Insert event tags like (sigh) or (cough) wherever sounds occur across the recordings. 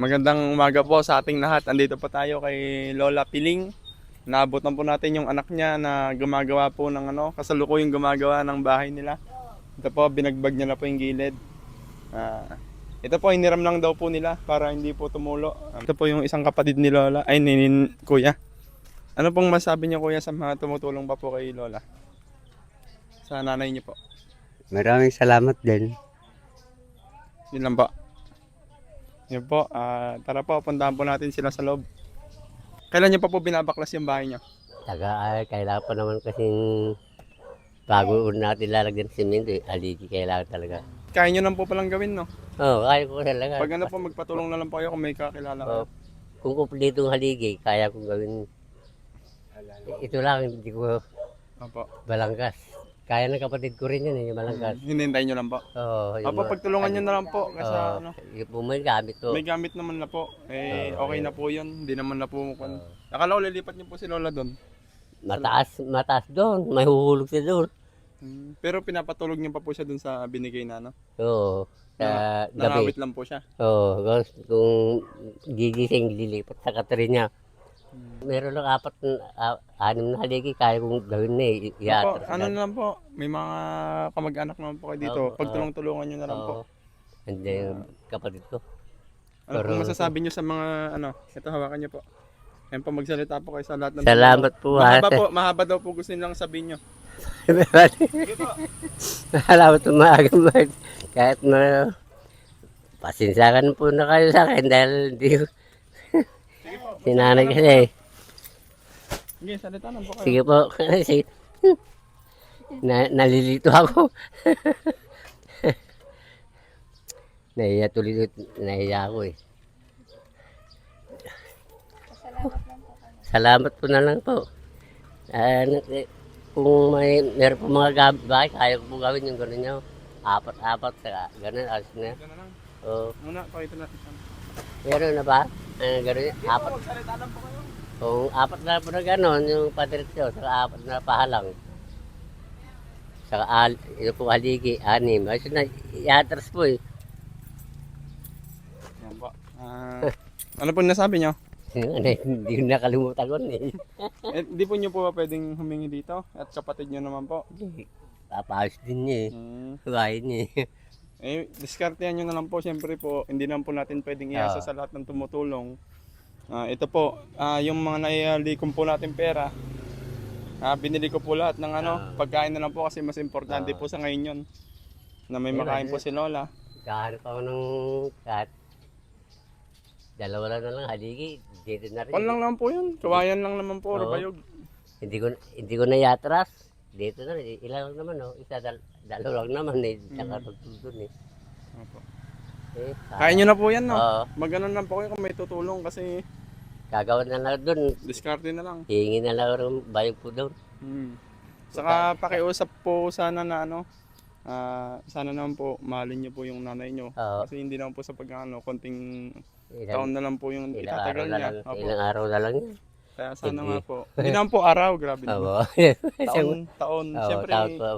Magandang umaga po sa ating lahat. Andito po tayo kay Lola Piling. Naabutan po natin yung anak niya na gumagawa po ng ano, kasalukuyang gumagawa ng bahay nila. Ito po, binagbag niya na po yung gilid. Ah, ito po, hiniram lang daw po nila para hindi po tumulo. Ito po yung isang kapatid ni Lola, ay ni, ni Kuya. Ano pong masabi niyo Kuya sa mga tumutulong pa po kay Lola? Sa nanay niyo po. Maraming salamat din. Yun lang po. Yun po, ah, tara po, puntahan po natin sila sa loob. Kailan niyo pa po binabaklas yung bahay niyo? Taga, ay, kailangan pa naman kasing bago natin lalagyan ng simento, eh, aligi kailangan talaga. Kaya niyo lang po palang gawin, no? Oo, oh, kaya ko talaga. Pag ano po, magpatulong na lang po kayo kung may kakilala. Oo. Kung kumpleto ang haligi, kaya kong gawin. Ito lang, hindi ko Opo. balangkas. Kaya ng kapatid ko rin yun, eh, yung balangkas. Hinintay niyo lang po. Oo, Opo, mga- pagtulungan niyo na lang po. Kasi Oo, ano, yung po may gamit ko. may gamit naman na po. Eh, Oo, okay na po yun. Hindi naman na po. Oo. Akala ko lilipat niyo po si Lola doon. Mataas, mataas doon. May huhulog siya doon. Hmm. Pero pinapatulog niyo pa po siya doon sa binigay na, no? Oo. Sa gabi. Nangawit lang po siya. Oo, kung gigising, lilipat sa katrin niya. Meron lang apat, na- a- anim na haligi, kaya kong gawin na eh. Opo, Iatras ano na. lang po. May mga kamag-anak naman po kayo dito. Oo, Pagtulong-tulungan niyo na lang po. Oo. Hindi yung kapatid ko. Ano Pero- pong masasabi niyo sa mga ano? Ito hawakan niyo po. Ayan po magsalita po kayo sa lahat ng Salamat po ha. Mahaba po, mahaba daw po gusto nilang sabihin niyo. Sige po. Salamat po maaga. Kahit na pasensyakan po na kayo sa akin dahil hindi ko Sige po. sinanay kasi. Sige, salita lang po kayo. Sige po. Kasi (laughs) na, nalilito ako. (laughs) nahiya tuloy, nahiya ako eh. Salamat po na lang po. Eh, kung may meron po mga gab- bahay, kaya ko po gawin yung gano'n nyo. Apat-apat, gano'n, alas na. Na lang. Oo. Muna, pakita natin. Meron na ba? Ah, gano'n, apat. Kung apat na po na gano'n, yung padiretso, saka apat na pahalang. Saka al, ito po haligi, anim. Kasi na, iatras po eh. Yan po. Ah, ano po nasabi niyo? Ano, Hindi ko nakalimutan ko eh. Eh, di po niyo po ba pwedeng humingi dito? At kapatid niyo naman po. Papaayos din niya eh. Hmm. Bahay niya eh. Eh, diskartehan nyo na lang po. Siyempre po, hindi naman po natin pwedeng iasa Ah. sa lahat ng tumutulong. Ah, ito po, ah, yung mga nailikom po natin pera, ah, binili ko po lahat ng ano, Ah. pagkain na lang po kasi mas importante Ah. po sa ngayon yun. Na may Ayun, makain po ayun. si Lola. Kahanap ako ng kat. Dalawa lang na lang haligi. Dito na rin. Kwan lang naman po yun. Kawayan lang naman po, Oo. rubayog. Hindi ko hindi ko na iatras. Dito na rin. Ilan lang naman oh. Isa dal, dalawa lang naman eh. Tsaka pagtutun eh. Opo. Eh, Kaya nyo na po yan, no? Oo. Mag-ano lang po kayo kung may tutulong kasi Gagawin na lang doon. diskarte na lang. Hihingi na lang ng bayog po doon. Hmm. Saka pakiusap po sana na ano, ah, sana naman po mahalin niyo po yung nanay niyo. Oo. Kasi hindi naman po sa pagkano, konting Ilang, taon na lang po yung ilang araw itatagal na niya. lang. Opo. Ilang araw na lang yun. Kaya sana nga po. (laughs) Hindi naman po araw, grabe naman. Oo. (laughs) Taon, taon. Oo, Siyempre, tawag po.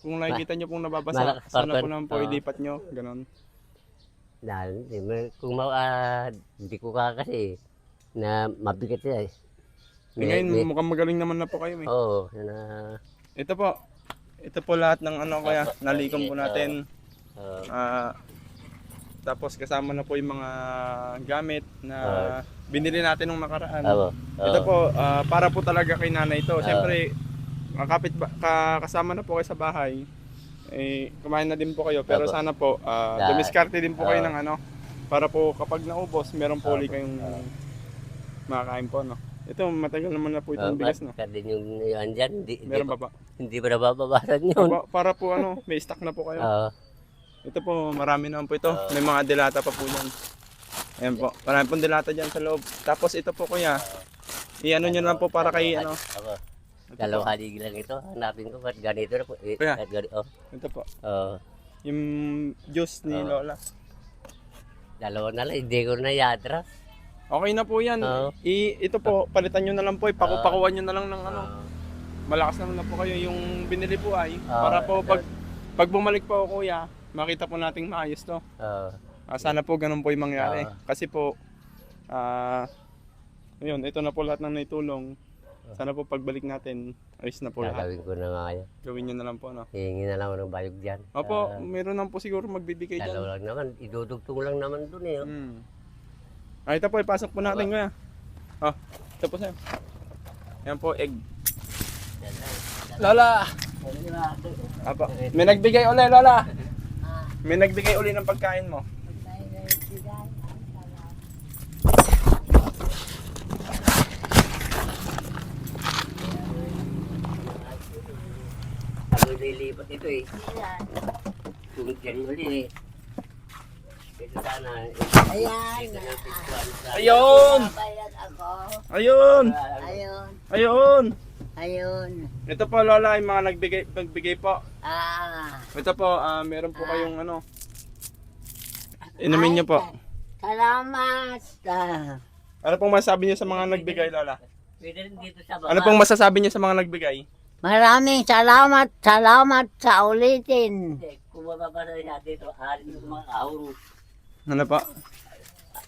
Kung nakikita niyo pong nababasa, sana po naman po Oo. ilipat niyo. Ganon. Dahil, may- kung ma, ah, hindi ko ka kasi na mabigat siya eh. Eh, ngayon, mukhang magaling naman na po kayo. Eh. Oo, na, Ito po. Ito po lahat ng ano kaya, nalikom po natin. oo. Ah, tapos kasama na po yung mga gamit na binili natin nung nakaraan. Oo, Ito oo. po, ah, para po talaga kay nanay ito. Siyempre, kakapit ba, ka, kasama na po kayo sa bahay. Eh, kumain na din po kayo. Pero Opo. sana po, uh, dumiskarte din po kayo Oo. ng ano. Para po kapag naubos, meron po Opo. ulit kayong Oo. makakain po. No? Ito, matagal naman na po itong bigas. No? din yung yan dyan, hindi, hindi, Meron pa, pa ba? hindi pa nabababasan yun. Pa- para po ano, may stock na po kayo. Oo, Ito po, marami naman po ito. May mga dilata pa po yan. Ayan po, marami pong dilata dyan sa loob. Tapos ito po kuya, i-ano nyo lang po para kay ano. Ako. Dalawang haligi lang ito. Hanapin ko, ba't ganito na po. Eh, Kuya. ba't ganito, oh, Ito po, oh, yung juice ni Oo. Lola. dalawa na lang, hindi ko na yatras. Okay na po yan. Oo. I, ito po, palitan nyo na lang po. Ipakupakuan nyo na lang ng ano. Oo. Malakas naman na po kayo yung binili po ay. Para po pag, pag bumalik po ako kuya, makita po nating maayos to. Oo. Ah, sana po ganun po yung mangyari. Oo. Kasi po, ah, yun, ito na po lahat ng naitulong. Sana po pagbalik natin, ayos na po lahat. Gagawin ko na nga yan. Gawin nyo na lang po, no? Hihingi na lang ako ng bayog dyan. Opo, Ah, meron lang po siguro magbibigay dyan. Dalawa lang naman. Idudugtong lang naman dun eh. oh. Hmm. Ah, ito po, ipasok po natin, kuya. Oh, ito po sa'yo. Yan po, egg. Lola! Apo. May nagbigay uli, Lola. May nagbigay uli ng pagkain mo. Ako lilipat ito eh. Sunod yan uli eh. Ito sana. Ayan. Ito na pictuan sa... Ayun! Bayad ako. Ayun! Ayun. Ayun! Ayun. Ito po, Lola, yung mga nagbigay, nagbigay po. Ah. Ito po, ah, meron po kayong ano. Inumin niyo po. Salamat. Ah. Ano pong masasabi niyo sa mga nagbigay, Lola? Pwede rin dito sa baba. Ano pong masasabi niyo sa mga nagbigay? Maraming salamat. Salamat sa ulitin. Eh, Kung mababasa niya dito, alin yung mga ahong Ano po?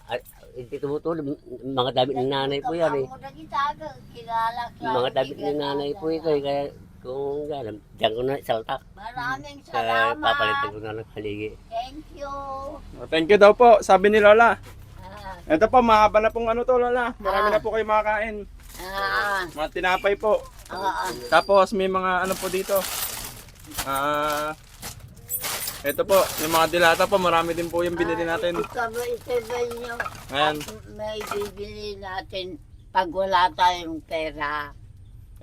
ah, hindi tumutulog. Mga damit ni nanay po yan eh. Mga damit ni nanay po ito eh. Kaya kung gano'n, diyan ko na isaltak. Maraming Kaya salamat. papalitan ko na ng haligi. Thank you. Oh, Thank you daw po, sabi ni Lola. Ah. Ito po, mahaba na pong ano to, Lola. Marami Ah. na po kayo makakain. Ah. Mga tinapay po. Ah. Tapos may mga ano po dito. Ah, ito po, yung mga dilata po, marami din po yung binili natin. Sabay-sabay nyo. Ayan. At may bibili natin pag wala tayong pera.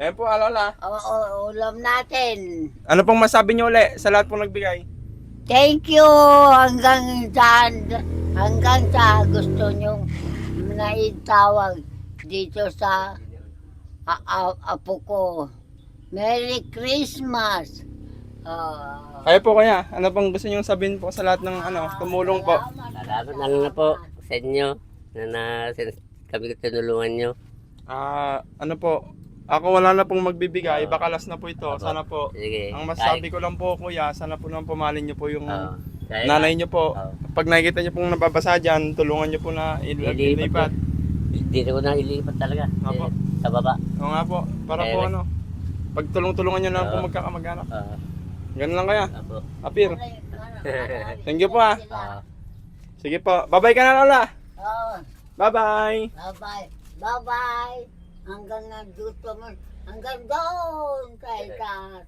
Ayan po, ah, Lola. Oo, ulam natin. Ano pong masabi niyo uli sa lahat pong nagbigay? Thank you hanggang saan, hanggang sa gusto nyong naitawag dito sa a- a- apo ko. Merry Christmas! Ah, Kayo po kaya, ano pong gusto niyo sabihin po sa lahat ng ano, tumulong po? Salamat na lang na po sa inyo na, na sin- kami tinulungan nyo. Ah, ano po, ako wala na pong magbibigay, baka last na po ito. Sana po, Sige. ang masabi ko lang po kuya, sana po nang pumalin niyo po yung Oo. Kaya- nanay niyo po. Oo. Pag nakikita niyo pong nababasa dyan, tulungan niyo po na il- Ilipat ilipat. Dito ko na ilipat talaga. Apo. Eh, Sa baba. Oo nga po, para po nag- ano, pag tulong-tulungan niyo lang po Oo. magkakamag-anak. Oo. Ganun lang kaya. Apo. Apir, (laughs) thank you po ah. Oo. Sige po, bye-bye ka na Lola. Oh, Bye-bye. bye-bye. Bye-bye. Hanggang na gusto mo. Hanggang doon kay taas.